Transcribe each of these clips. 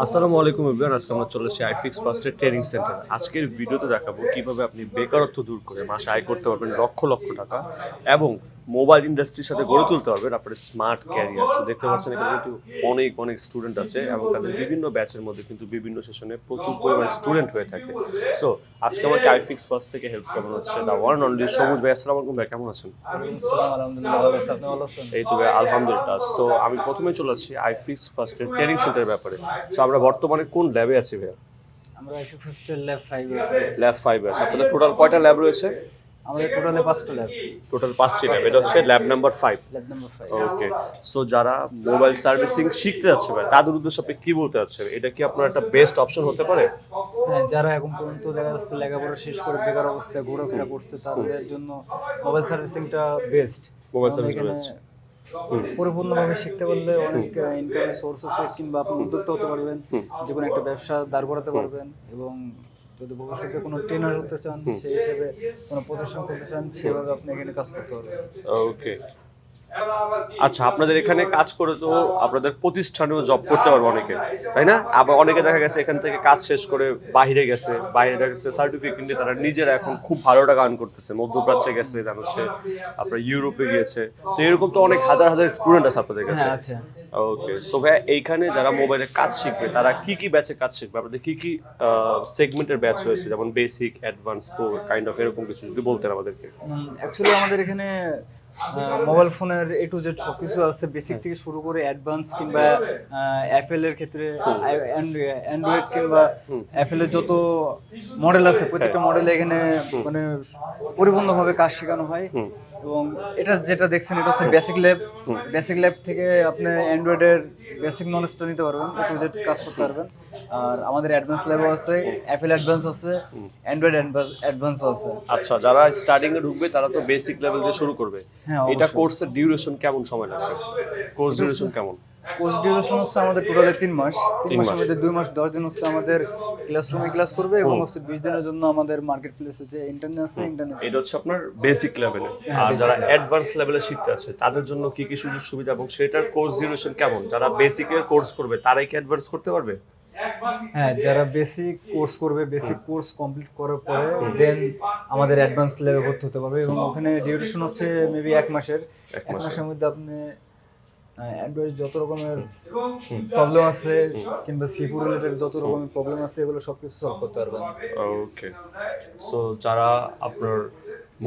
আসসালামু আলাইকুম এভরিওয়ান আজকে আমরা চলে এসেছি আইফিক্স ফার্স্টের ট্রেনিং সেন্টার আজকের ভিডিওতে দেখাবো কীভাবে আপনি বেকারত্ব দূর করে মাসে আয় করতে পারবেন লক্ষ লক্ষ টাকা এবং মোবাইল ইন্ডাস্ট্রির সাথে গড়ে তুলতে পারবেন আপনার স্মার্ট ক্যারিয়ার তো দেখতে পাচ্ছেন এখানে কিন্তু অনেক অনেক স্টুডেন্ট আছে এবং তাদের বিভিন্ন ব্যাচের মধ্যে কিন্তু বিভিন্ন সেশনে প্রচুর পরিমাণ স্টুডেন্ট হয়ে থাকে। সো আজকে আমাকে আইফিক্স ফার্স্ট থেকে হেল্প কেমন হচ্ছে দা ওয়ান অনলি সবুজ ভাই আসসালামু আলাইকুম ভাই কেমন আছেন? এই তো ভাই, আলহামদুলিল্লাহ। সো আমি প্রথমে চলে আসছি আইফিক্স ফার্স্টের ট্রেনিং সেন্টারের ব্যাপারে। সো আমরা বর্তমানে কোন ল্যাবে আছি ভাইয়া? আমরা এসে ফার্স্টের ল্যাব ফাইভ আছে। ল্যাব ফাইভ আছে। আপনাদের টোটাল কয়টা ল্যাব রয়েছে? আমাদের টোটালে পাঁচটা ল্যাব টোটাল পাঁচটি ল্যাব এটা হচ্ছে lab number five lab number five okay so যারা মোবাইল সার্ভিসিং শিখতে যাচ্ছে ভাই তাদের উদ্দেশ্যে আপনি কি বলতে চাচ্ছেন? এটা কি আপনার একটা বেস্ট অপশন হতে পারে? হ্যাঁ যারা এখন পর্যন্ত দেখা যাচ্ছে লেখাপড়া শেষ করে বেকার অবস্থায় ঘোরাফেরা করছে তাদের জন্য মোবাইল সার্ভিসিংটা বেস্ট Mobile servicing best. পরিপূর্ণভাবে শিখতে পারলে অনেক ইনকামের সোর্স আছে কিংবা আপনি উদ্যোক্তা হতে পারবেন যে কোনো একটা ব্যবসা দাঁড় করাতে পারবেন এবং যদি ভবিষ্যতে কোনো ট্রেনার হতে চান সেই হিসেবে কোনো প্রদর্শন করতে চান সেভাবে আপনি এখানে কাজ করতে পারবেন। ওকে আচ্ছা আপনাদের এখানে কাজ করে তো আপনাদের প্রতিষ্ঠানেও জব করতে পারবে অনেকে তাই না? আবার অনেকে দেখা গেছে এখান থেকে কাজ শেষ করে বাইরে গেছে বাইরে দেখা গেছে সার্টিফিকেট নিয়ে তারা নিজেরা এখন খুব ভালো টাকা আর্ন করতেছে মধ্যপ্রাচ্যে গেছে তার হচ্ছে আপনার ইউরোপে গিয়েছে। তো এরকম তো অনেক হাজার হাজার স্টুডেন্ট আছে আপনাদের কাছে? হ্যাঁ ওকে সো ভাইয়া এইখানে যারা মোবাইলে কাজ শিখবে তারা কি কি ব্যাচে কাজ শিখবে? আপনাদের কি কি সেগমেন্টের ব্যাচ রয়েছে? যেমন basic advance pro kind of এরকম কিছু যদি বলতেন আমাদেরকে। অ্যাকচুয়ালি আমাদের এখানে মোবাইল ফোনের এ টু জেড সব কিছু আছে। বেসিক থেকে শুরু করে অ্যাডভান্স কিংবা অ্যাপেল এর ক্ষেত্রে অ্যান্ড্রয়েড কিংবা অ্যাপেল এর যত মডেল আছে, প্রত্যেকটা মডেল এখানে মানে পরিপূর্ণভাবে কাজ শেখানো হয়। এবং এটা যেটা দেখছেন, এটা হচ্ছে বেসিক ল্যাব বেসিক ল্যাব থেকে আপনি অ্যান্ড্রয়েডের বেসিক নলেজটা নিতে পারবেন প্রজেক্ট কাজ করতে পারবেন। আর আমাদের অ্যাডভান্স লেভেল আছে অ্যাপেল অ্যাডভান্স আছে অ্যান্ড্রয়েড অ্যাডভান্স আছে। আচ্ছা যারা স্টার্টিং এ ঢুকবে তারা তো বেসিক লেভেল দিয়ে শুরু করবে। হ্যাঁ, এটা কোর্সের ডিউরেশন কেমন সময় লাগবে? কোর্স ডিউরেশন কেমন? কোর্স ডিউরেশন হচ্ছে আমাদের টোটালে তিন মাস। তিন মাসের মাস। মধ্যে দুই মাস দশ দিন হচ্ছে আমাদের ক্লাসরুমে ক্লাস করবে এবং হচ্ছে বিশ দিনের জন্য আমাদের মার্কেট প্লেসে যে ইন্টারনেট আছে ইন্টারনেট এটা হচ্ছে আপনার বেসিক লেভেলে হ্যাঁ, আর যারা অ্যাডভান্স লেভেলে শিখতে আছে তাদের জন্য কি কি সুযোগ সুবিধা এবং সেটার কোর্স ডিউরেশন কেমন? যারা বেসিকের কোর্স করবে তারাই কি অ্যাডভান্স করতে পারবে? হ্যাঁ যারা বেসিক কোর্স করবে বেসিক কোর্স কমপ্লিট করার পরে দেন আমাদের অ্যাডভান্স লেভেল ভর্তি হতে পারবে এবং ওখানে ডিউরেশন হচ্ছে মেবি এক মাসের। এক। মাসের মধ্যে আপনি অ্যান্ড্রয়েড যত রকমের প্রবলেম আছে কিংবা সিপু রিলেটেড যত রকমের প্রবলেম আছে এগুলো সবকিছু সলভ করতে পারবেন। ওকে সো যারা আপনার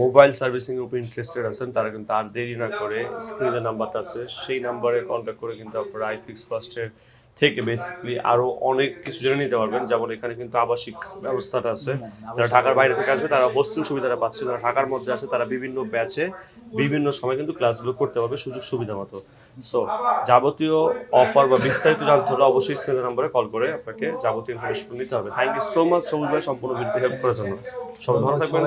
মোবাইল সার্ভিসিং এর উপর ইন্টারেস্টেড আছেন তারা কিন্তু আর দেরি না করে স্ক্রিনে নাম্বারটা আছে। সেই নাম্বারে কন্ট্যাক্ট করে কিন্তু আপনারা আইফিক্স ফার্স্টের থেকে বেসিক্যালি আরও অনেক কিছু জেনে নিতে পারবেন। যেমন এখানে কিন্তু আবাসিক ব্যবস্থাটা আছে। যারা ঢাকার বাইরে থেকে আসবে তারা হোস্টেল সুবিধাটা পাচ্ছে। যারা ঢাকার মধ্যে আছে তারা বিভিন্ন ব্যাচে বিভিন্ন সময় কিন্তু ক্লাসগুলো করতে পারবে সুযোগ সুবিধা মতো। সো যাবতীয় অফার বা বিস্তারিত জানতে হলে অবশ্যই স্ক্রিনের নাম্বারে কল করে আপনাকে যাবতীয় ইনফরমেশন নিতে হবে। থ্যাংক ইউ সো মাচ সবুজ ভাই সম্পূর্ণ ভিডিও হেল্প করার জন্য। সবাই ভালো থাকবেন।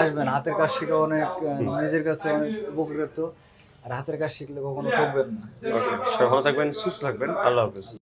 আসবেন। হাতের কাজ শেখা অনেক নিজের কাছে অনেক উপকৃত। আর হাতের কাজ শিখলে কখনো ঠকবেন না। সবাই থাকবেন সুস্থ থাকবেন আল্লাহ হাফেজ।